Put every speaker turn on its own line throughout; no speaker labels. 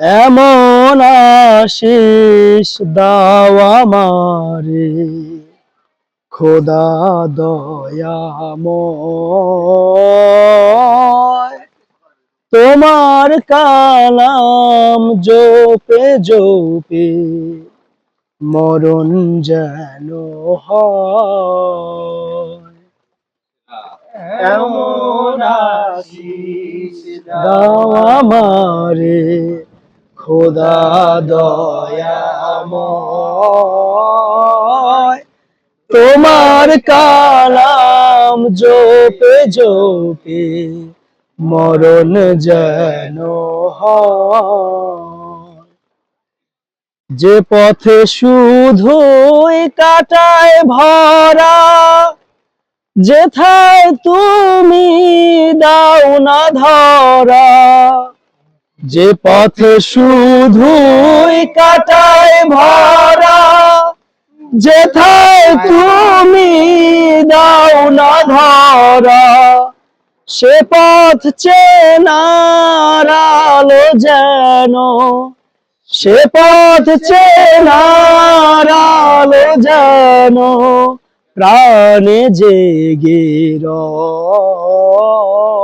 এমন আশিস দাও আমারে। খোদা দয়াময় তোমার কালাম জোপে জোপে মরণ যেন
এমন আশিস
দাও আমারে। খোদা দয়াময়। তোমার কালাম জোপে জোপে মরণ যেন যে পথে শুধুই কাটায় ভরা, যেথায় তুমি দাও না ধরা যে পথে শুধুই কাটায় ভরা যেথায় তুমি দাও না ধরা, সে পথ চেনার আলো যেন, সে পথ চেনার আলো যেন প্রাণে জেগে রয়।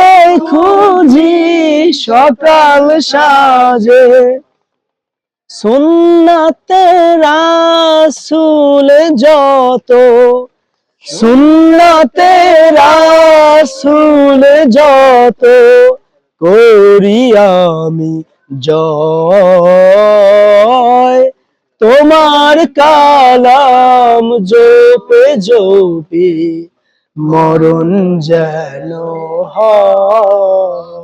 খুঁজি সকাল সাজে। সুন্নাতে রাসুল যত সুন্নাতে রাসুল যত করি আমি জয়। তোমার কালাম জোপে জোপে মরণ যেন হয়।